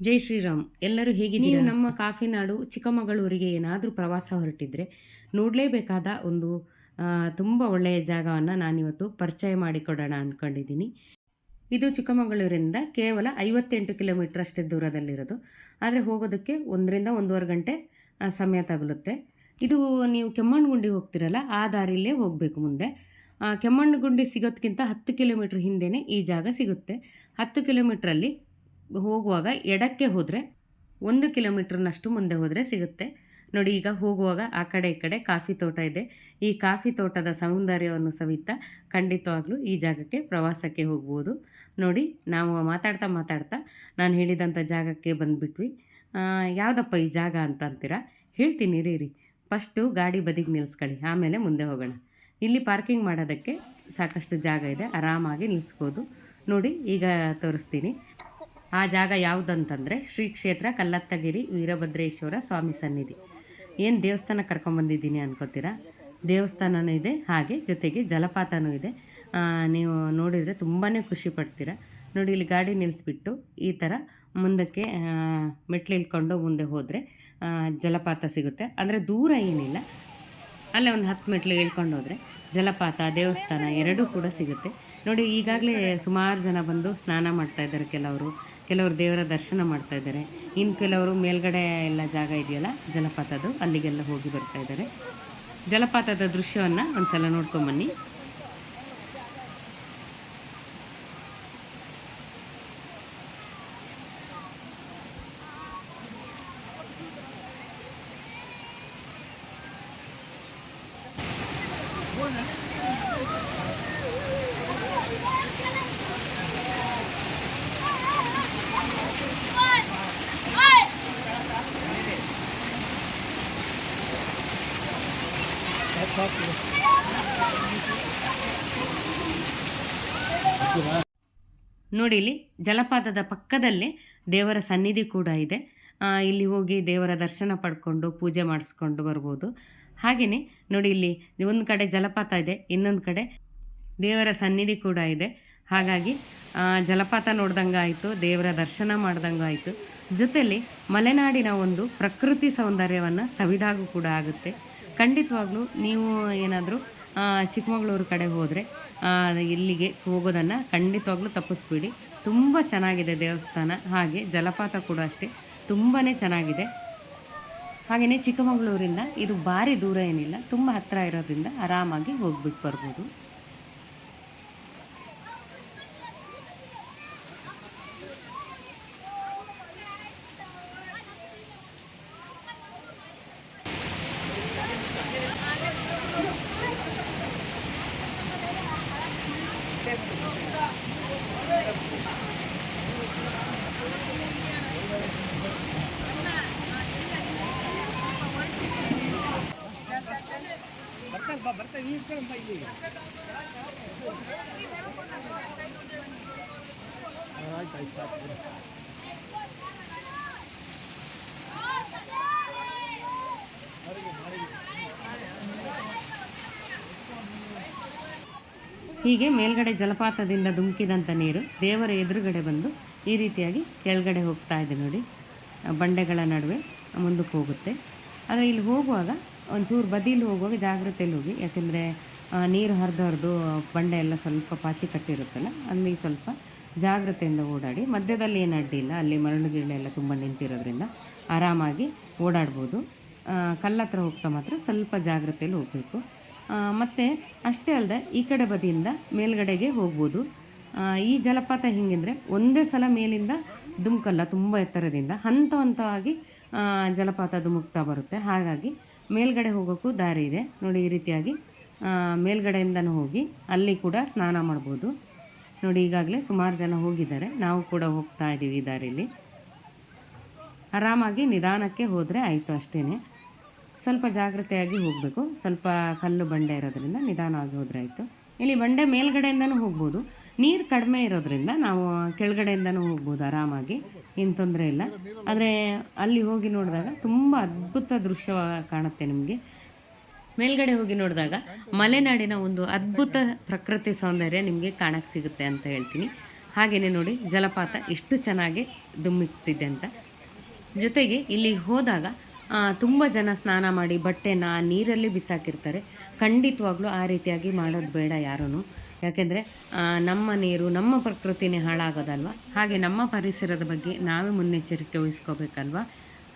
ಜೈ ಶ್ರೀರಾಮ್. ಎಲ್ಲರೂ ಹೇಗೆ ನೀವು ನಮ್ಮ ಕಾಫಿನಾಡು ಚಿಕ್ಕಮಗಳೂರಿಗೆ ಏನಾದರೂ ಪ್ರವಾಸ ಹೊರಟಿದ್ರೆ ನೋಡಲೇಬೇಕಾದ ಒಂದು ತುಂಬ ಒಳ್ಳೆಯ ಜಾಗವನ್ನು ನಾನಿವತ್ತು ಪರಿಚಯ ಮಾಡಿಕೊಡೋಣ ಅಂದ್ಕೊಂಡಿದ್ದೀನಿ ಇದು ಚಿಕ್ಕಮಗಳೂರಿಂದ ಕೇವಲ ಐವತ್ತೆಂಟು ಕಿಲೋಮೀಟ್ರ್ ಅಷ್ಟೇ ದೂರದಲ್ಲಿರೋದು. ಆದರೆ ಹೋಗೋದಕ್ಕೆ ಒಂದರಿಂದ ಒಂದೂವರೆ ಗಂಟೆ ಸಮಯ ತಗುಲುತ್ತೆ. ಇದು ನೀವು ಕೆಮ್ಮಣ್ಣುಗುಂಡಿ ಹೋಗ್ತಿರಲ್ಲ, ಆ ದಾರಿಯಲ್ಲೇ ಹೋಗಬೇಕು ಮುಂದೆ. ಕೆಮ್ಮಣ್ಣಗುಂಡಿ ಸಿಗೋದಕ್ಕಿಂತ ಹತ್ತು ಕಿಲೋಮೀಟ್ರ್ ಹಿಂದೆಯೇ ಈ ಜಾಗ ಸಿಗುತ್ತೆ. ಹತ್ತು ಕಿಲೋಮೀಟ್ರಲ್ಲಿ ಹೋಗುವಾಗ ಎಡಕ್ಕೆ ಹೋದರೆ ಒಂದು ಕಿಲೋಮೀಟ್ರ್ನಷ್ಟು ಮುಂದೆ ಹೋದರೆ ಸಿಗುತ್ತೆ. ನೋಡಿ, ಈಗ ಹೋಗುವಾಗ ಆ ಕಡೆ ಈ ಕಡೆ ಕಾಫಿ ತೋಟ ಇದೆ. ಈ ಕಾಫಿ ತೋಟದ ಸೌಂದರ್ಯವನ್ನು ಸವಿತಾ ಖಂಡಿತವಾಗ್ಲೂ ಈ ಜಾಗಕ್ಕೆ ಪ್ರವಾಸಕ್ಕೆ ಹೋಗ್ಬೋದು. ನೋಡಿ, ನಾವು ಮಾತಾಡ್ತಾ ಮಾತಾಡ್ತಾ ನಾನು ಹೇಳಿದಂಥ ಜಾಗಕ್ಕೆ ಬಂದುಬಿಟ್ವಿ. ಯಾವುದಪ್ಪ ಈ ಜಾಗ ಅಂತ ಅಂತೀರಾ? ಹೇಳ್ತೀನಿ ರೀ ರೀ ಫಸ್ಟು ಗಾಡಿ ಬದಿಗೆ ನಿಲ್ಲಿಸ್ಕೊಳ್ಳಿ ಆಮೇಲೆ ಮುಂದೆ ಹೋಗೋಣ. ಇಲ್ಲಿ ಪಾರ್ಕಿಂಗ್ ಮಾಡೋದಕ್ಕೆ ಸಾಕಷ್ಟು ಜಾಗ ಇದೆ. ಆರಾಮಾಗಿ ನಿಲ್ಲಿಸ್ಬೋದು ನೋಡಿ, ಈಗ ತೋರಿಸ್ತೀನಿ. ಆ ಜಾಗ ಯಾವುದಂತಂದರೆ ಶ್ರೀ ಕ್ಷೇತ್ರ ಕಲ್ಲತ್ತಗಿರಿ ವೀರಭದ್ರೇಶ್ವರ ಸ್ವಾಮಿ ಸನ್ನಿಧಿ. ಏನು ದೇವಸ್ಥಾನ ಕರ್ಕೊಂಬಂದಿದ್ದೀನಿ ಅನ್ಕೋತೀರಾ? ದೇವಸ್ಥಾನನೂ ಇದೆ, ಹಾಗೆ ಜೊತೆಗೆ ಜಲಪಾತನೂ ಇದೆ. ನೀವು ನೋಡಿದರೆ ತುಂಬಾ ಖುಷಿ ಪಡ್ತೀರಾ. ನೋಡಿ, ಇಲ್ಲಿ ಗಾಡಿ ನಿಲ್ಲಿಸ್ಬಿಟ್ಟು ಈ ಥರ ಮುಂದಕ್ಕೆ ಮೆಟ್ಲು ಇಳ್ಕೊಂಡು ಮುಂದೆ ಹೋದರೆ ಜಲಪಾತ ಸಿಗುತ್ತೆ. ಅಂದರೆ ದೂರ ಏನಿಲ್ಲ. ಅಲ್ಲೇ ಒಂದು ಹತ್ತು ಮೆಟ್ಲು ಇಳ್ಕೊಂಡು ಹೋದರೆ ಜಲಪಾತ, ದೇವಸ್ಥಾನ ಎರಡೂ ಕೂಡ ಸಿಗುತ್ತೆ. ನೋಡಿ, ಈಗಾಗಲೇ ಸುಮಾರು ಜನ ಬಂದು ಸ್ನಾನ ಮಾಡ್ತಾ ಇದ್ದಾರೆ ಕೆಲವರು. ಕೆಲವರು ದೇವರ ದರ್ಶನ ಮಾಡ್ತಾ ಇದ್ದಾರೆ. ಇನ್ನು ಕೆಲವರು ಮೇಲ್ಗಡೆ ಎಲ್ಲ ಜಾಗ ಇದೆಯಲ್ಲ, ಜಲಪಾತದ್ದು, ಅಲ್ಲಿಗೆಲ್ಲ ಹೋಗಿ ಬರ್ತಾ ಇದ್ದಾರೆ. ಜಲಪಾತದ ದೃಶ್ಯವನ್ನು ಒಂದ್ಸಲ ನೋಡ್ಕೊಂಬನ್ನಿ. ನೋಡಿ ಇಲ್ಲಿ ಜಲಪಾತದ ಪಕ್ಕದಲ್ಲೇ ದೇವರ ಸನ್ನಿಧಿ ಕೂಡ ಇದೆ. ಇಲ್ಲಿ ಹೋಗಿ ದೇವರ ದರ್ಶನ ಪಡ್ಕೊಂಡು ಪೂಜೆ ಮಾಡಿಸ್ಕೊಂಡು ಬರ್ಬೋದು. ಹಾಗೆಯೇ ನೋಡಿ ಇಲ್ಲಿ ಒಂದು ಕಡೆ ಜಲಪಾತ ಇದೆ, ಇನ್ನೊಂದು ಕಡೆ ದೇವರ ಸನ್ನಿಧಿ ಕೂಡ ಇದೆ. ಹಾಗಾಗಿ ಜಲಪಾತ ನೋಡ್ದಂಗೆ ಆಯಿತು, ದೇವರ ದರ್ಶನ ಮಾಡ್ದಂಗೆ ಆಯಿತು. ಜೊತೆಯಲ್ಲಿ ಮಲೆನಾಡಿನ ಒಂದು ಪ್ರಕೃತಿ ಸೌಂದರ್ಯವನ್ನು ಸವಿದಾಗೂ ಕೂಡ ಆಗುತ್ತೆ. ಖಂಡಿತವಾಗ್ಲೂ ನೀವು ಏನಾದರೂ ಚಿಕ್ಕಮಗಳೂರು ಕಡೆ ಹೋದರೆ ಇಲ್ಲಿಗೆ ಹೋಗೋದನ್ನು ಖಂಡಿತವಾಗ್ಲೂ ತಪ್ಪಿಸ್ಬಿಡಿ. ತುಂಬ ಚೆನ್ನಾಗಿದೆ ದೇವಸ್ಥಾನ, ಹಾಗೆ ಜಲಪಾತ ಕೂಡ ಅಷ್ಟೇ. ತುಂಬಾ ಚೆನ್ನಾಗಿದೆ. ಹಾಗೆಯೇ ಚಿಕ್ಕಮಗಳೂರಿಂದ ಇದು ಭಾರಿ ದೂರ ಏನಿಲ್ಲ, ತುಂಬ ಹತ್ತಿರ ಇರೋದ್ರಿಂದ ಆರಾಮಾಗಿ ಹೋಗ್ಬಿಟ್ಟು ಬರ್ಬೋದು. ಹೀಗೆ ಮೇಲ್ಗಡೆ ಜಲಪಾತದಿಂದ ಧುಮುಕಿದಂಥ ನೀರು ದೇವರ ಎದುರುಗಡೆ ಬಂದು ಈ ರೀತಿಯಾಗಿ ಕೆಳಗಡೆ ಹೋಗ್ತಾ ಇದೆ ನೋಡಿ. ಬಂಡೆಗಳ ನಡುವೆ ಮುಂದಕ್ಕೆ ಹೋಗುತ್ತೆ. ಆದರೆ ಇಲ್ಲಿ ಹೋಗುವಾಗ ಒಂಚೂರು ಬದಿಲಿ ಹೋಗುವಾಗ ಜಾಗ್ರತೆಯಲ್ಲಿ ಹೋಗಿ. ಯಾಕೆಂದರೆ ನೀರು ಹರಿದು ಹರಿದು ಬಂಡೆ ಎಲ್ಲ ಸ್ವಲ್ಪ ಪಾಚಿ ಕಟ್ಟಿರುತ್ತಲ್ಲ, ಅಲ್ಲಿ ಸ್ವಲ್ಪ ಜಾಗ್ರತೆಯಿಂದ ಓಡಾಡಿ. ಮಧ್ಯದಲ್ಲಿ ಏನು ಅಡ್ಡಿಲ್ಲ ಅಲ್ಲಿ ಮರಳು ಗಿರಳು ಎಲ್ಲ ತುಂಬ ನಿಂತಿರೋದ್ರಿಂದ ಆರಾಮಾಗಿ ಓಡಾಡ್ಬೋದು. ಕಲ್ಲತ್ರ ಹೋಗ್ತಾ ಮಾತ್ರ ಸ್ವಲ್ಪ ಜಾಗ್ರತೆಯಲ್ಲಿ ಹೋಗಬೇಕು. ಮತ್ತು ಅಷ್ಟೇ ಅಲ್ಲದೆ ಈ ಕಡೆ ಬದಿಯಿಂದ ಮೇಲ್ಗಡೆಗೆ ಹೋಗ್ಬೋದು. ಈ ಜಲಪಾತ ಹೆಂಗೆಂದರೆ ಒಂದೇ ಸಲ ಮೇಲಿಂದ ಧುಮುಕಲ್ಲ ತುಂಬ ಎತ್ತರದಿಂದ ಹಂತ ಹಂತವಾಗಿ ಜಲಪಾತ ಧುಮುಕ್ತಾ ಬರುತ್ತೆ. ಹಾಗಾಗಿ ಮೇಲ್ಗಡೆ ಹೋಗೋಕ್ಕೂ ದಾರಿ ಇದೆ. ನೋಡಿ, ಈ ರೀತಿಯಾಗಿ ಮೇಲ್ಗಡೆಯಿಂದನೂ ಹೋಗಿ ಅಲ್ಲಿ ಕೂಡ ಸ್ನಾನ ಮಾಡ್ಬೋದು. ನೋಡಿ, ಈಗಾಗಲೇ ಸುಮಾರು ಜನ ಹೋಗಿದ್ದಾರೆ. ನಾವು ಕೂಡ ಹೋಗ್ತಾ ಇದ್ದೀವಿ ದಾರಿಲಿ ಆರಾಮಾಗಿ ನಿಧಾನಕ್ಕೆ ಹೋದರೆ ಆಯಿತು ಅಷ್ಟೇ ಸ್ವಲ್ಪ ಜಾಗ್ರತೆಯಾಗಿ ಹೋಗಬೇಕು. ಸ್ವಲ್ಪ ಕಲ್ಲು ಬಂಡೆ ಇರೋದ್ರಿಂದ ನಿಧಾನವಾಗಿ ಹೋದರೆ ಆಯಿತು. ಇಲ್ಲಿ ಬಂಡೆ ಮೇಲ್ಗಡೆಯಿಂದನೂ ಹೋಗ್ಬೋದು. ನೀರು ಕಡಿಮೆ ಇರೋದ್ರಿಂದ ನಾವು ಕೆಳಗಡೆಯಿಂದನೂ ಹೋಗ್ಬೋದು ಆರಾಮಾಗಿ. ಏನು ತೊಂದರೆ ಇಲ್ಲ. ಆದರೆ ಅಲ್ಲಿ ಹೋಗಿ ನೋಡಿದಾಗ ತುಂಬ ಅದ್ಭುತ ದೃಶ್ಯ ಕಾಣುತ್ತೆ ನಿಮಗೆ. ಮೇಲ್ಗಡೆ ಹೋಗಿ ನೋಡಿದಾಗ ಮಲೆನಾಡಿನ ಒಂದು ಅದ್ಭುತ ಪ್ರಕೃತಿ ಸೌಂದರ್ಯ ನಿಮಗೆ ಕಾಣಕ್ಕೆ ಸಿಗುತ್ತೆ ಅಂತ ಹೇಳ್ತೀನಿ. ಹಾಗೆಯೇ ನೋಡಿ, ಜಲಪಾತ ಎಷ್ಟು ಚೆನ್ನಾಗಿ ದುಮ್ಮಿಕ್ತಿದೆ ಅಂತ. ಜೊತೆಗೆ ಇಲ್ಲಿ ಹೋದಾಗ ತುಂಬ ಜನ ಸ್ನಾನ ಮಾಡಿ ಬಟ್ಟೆನ ನೀರಲ್ಲಿ ಬಿಸಾಕಿರ್ತಾರೆ. ಖಂಡಿತವಾಗ್ಲೂ ಆ ರೀತಿಯಾಗಿ ಮಾಡೋದು ಬೇಡ ಯಾರೂ ಯಾಕೆಂದರೆ ನಮ್ಮ ನೀರು, ನಮ್ಮ ಪ್ರಕೃತಿನೇ ಹಾಳಾಗೋದಲ್ವ? ಹಾಗೆ ನಮ್ಮ ಪರಿಸರದ ಬಗ್ಗೆ ನಾವೇ ಮುನ್ನೆಚ್ಚರಿಕೆ ವಹಿಸ್ಕೋಬೇಕಲ್ವ?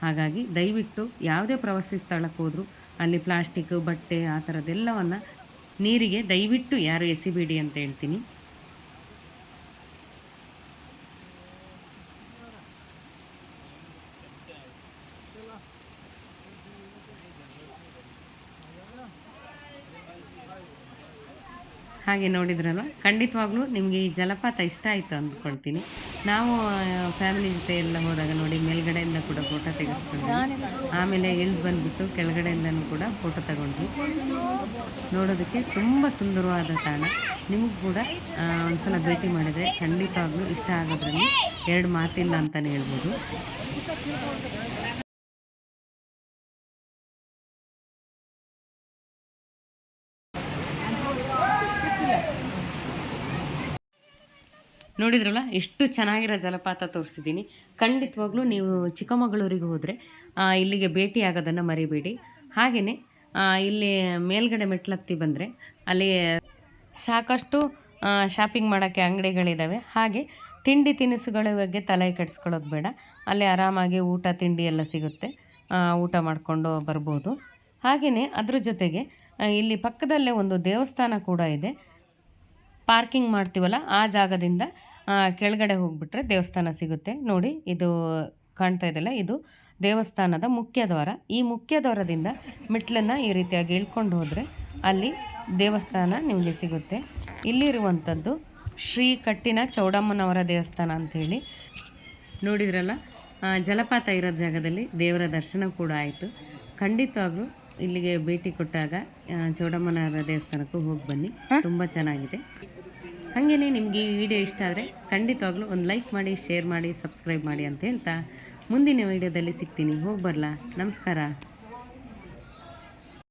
ಹಾಗಾಗಿ ದಯವಿಟ್ಟು ಯಾವುದೇ ಪ್ರವಾಸಿ ಸ್ಥಳಕ್ಕೆ ಹೋದರೂ, ಅಲ್ಲಿ ಪ್ಲಾಸ್ಟಿಕ್, ಬಟ್ಟೆ ಆ ಥರದ್ದೆಲ್ಲವನ್ನು ನೀರಿಗೆ ದಯವಿಟ್ಟು ಯಾರು ಎಸಿಬೇಡಿ ಅಂತ ಹೇಳ್ತೀನಿ. ಹಾಗೆ ನೋಡಿದ್ರಲ್ವ? ಖಂಡಿತವಾಗ್ಲೂ ನಿಮಗೆ ಈ ಜಲಪಾತ ಇಷ್ಟ ಆಯಿತು ಅಂದ್ಕೊಳ್ತೀನಿ. ನಾವು ಫ್ಯಾಮಿಲಿ ಜೊತೆ ಎಲ್ಲ ಹೋದಾಗ ನೋಡಿ ಮೇಲ್ಗಡೆಯಿಂದ ಕೂಡ ಫೋಟೋ ತೆಗೆಸ್ಕೊಂಡ್ವಿ. ಆಮೇಲೆ ಇಳಿದು ಬಂದುಬಿಟ್ಟು ಕೆಳಗಡೆಯಿಂದನೂ ಕೂಡ ಫೋಟೋ ತಗೊಂಡ್ವಿ. ನೋಡೋದಕ್ಕೆ ತುಂಬ ಸುಂದರವಾದ ತಾಣ. ನಿಮಗೂ ಕೂಡ ಒಂದ್ಸಲ ಭೇಟಿ ಮಾಡಿದರೆ ಖಂಡಿತವಾಗ್ಲೂ ಇಷ್ಟ ಆಗೋದ್ರಲ್ಲಿ ಎರಡು ಮಾತಿಲ್ಲ ಅಂತಲೇ ಹೇಳ್ಬೋದು. ನೋಡಿದ್ರಲ್ಲ, ಎಷ್ಟು ಚೆನ್ನಾಗಿರೋ ಜಲಪಾತ ತೋರಿಸಿದ್ದೀನಿ. ಖಂಡಿತವಾಗ್ಲೂ ನೀವು ಚಿಕ್ಕಮಗಳೂರಿಗೆ ಹೋದರೆ ಇಲ್ಲಿಗೆ ಭೇಟಿ ಆಗೋದನ್ನು ಮರಿಬೇಡಿ. ಹಾಗೆಯೇ ಇಲ್ಲಿ ಮೇಲ್ಗಡೆ ಮೆಟ್ಲತ್ತಿ ಬಂದರೆ, ಅಲ್ಲಿ ಸಾಕಷ್ಟು ಶಾಪಿಂಗ್ ಮಾಡೋಕ್ಕೆ ಅಂಗಡಿಗಳಿದ್ದಾವೆ ಹಾಗೆ, ತಿಂಡಿ ತಿನಿಸುಗಳ ಬಗ್ಗೆ ತಲೆ ಕೆಡಿಸ್ಕೊಳ್ಳೋದು ಬೇಡ. ಅಲ್ಲಿ ಆರಾಮಾಗಿ ಊಟ, ತಿಂಡಿ ಎಲ್ಲ ಸಿಗುತ್ತೆ. ಊಟ ಮಾಡಿಕೊಂಡು ಬರ್ಬೋದು. ಹಾಗೆಯೇ ಅದ್ರ ಜೊತೆಗೆ ಇಲ್ಲಿ ಪಕ್ಕದಲ್ಲೇ ಒಂದು ದೇವಸ್ಥಾನ ಕೂಡ ಇದೆ. ಪಾರ್ಕಿಂಗ್ ಮಾಡ್ತೀವಲ್ಲ ಆ ಜಾಗದಿಂದ ಕೆಳಗಡೆ ಹೋಗ್ಬಿಟ್ರೆ ದೇವಸ್ಥಾನ ಸಿಗುತ್ತೆ. ನೋಡಿ, ಇದು ಕಾಣ್ತಾ ಇದೆಯಲ್ಲ, ಇದು ದೇವಸ್ಥಾನದ ಮುಖ್ಯ ದ್ವಾರ. ಈ ಮುಖ್ಯ ದ್ವಾರದಿಂದ ಮೆಟ್ಲನ್ನು ಈ ರೀತಿಯಾಗಿ ಇಳ್ಕೊಂಡು ಹೋದರೆ ಅಲ್ಲಿ ದೇವಸ್ಥಾನ ನಿಮಗೆ ಸಿಗುತ್ತೆ. ಇಲ್ಲಿರುವಂಥದ್ದು ಶ್ರೀ ಕಟ್ಟಿನ ಚೌಡಮ್ಮನವರ ದೇವಸ್ಥಾನ ಅಂಥೇಳಿ. ನೋಡಿದ್ರಲ್ಲ ಜಲಪಾತ ಇರೋ ಜಾಗದಲ್ಲಿ ದೇವರ ದರ್ಶನ ಕೂಡ ಆಯಿತು. ಖಂಡಿತವಾಗ್ಲೂ ಇಲ್ಲಿಗೆ ಭೇಟಿ ಕೊಟ್ಟಾಗ ಚೌಡಮ್ಮನವರ ದೇವಸ್ಥಾನಕ್ಕೂ ಹೋಗಿ ಬನ್ನಿ. ತುಂಬ ಚೆನ್ನಾಗಿದೆ. ಹಾಗೆಯೇ ನಿಮಗೆ ಈ ವಿಡಿಯೋ ಇಷ್ಟ ಆದರೆ ಖಂಡಿತವಾಗ್ಲೂ ಒಂದು ಲೈಕ್ ಮಾಡಿ ಶೇರ್ ಮಾಡಿ ಸಬ್ಸ್ಕ್ರೈಬ್ ಮಾಡಿ ಅಂತ ಹೇಳ್ತಾ ಮುಂದಿನ ವೀಡಿಯೋದಲ್ಲಿ ಸಿಗ್ತೀನಿ. ಹೋಗಿ ಬರಲಾ. ನಮಸ್ಕಾರ.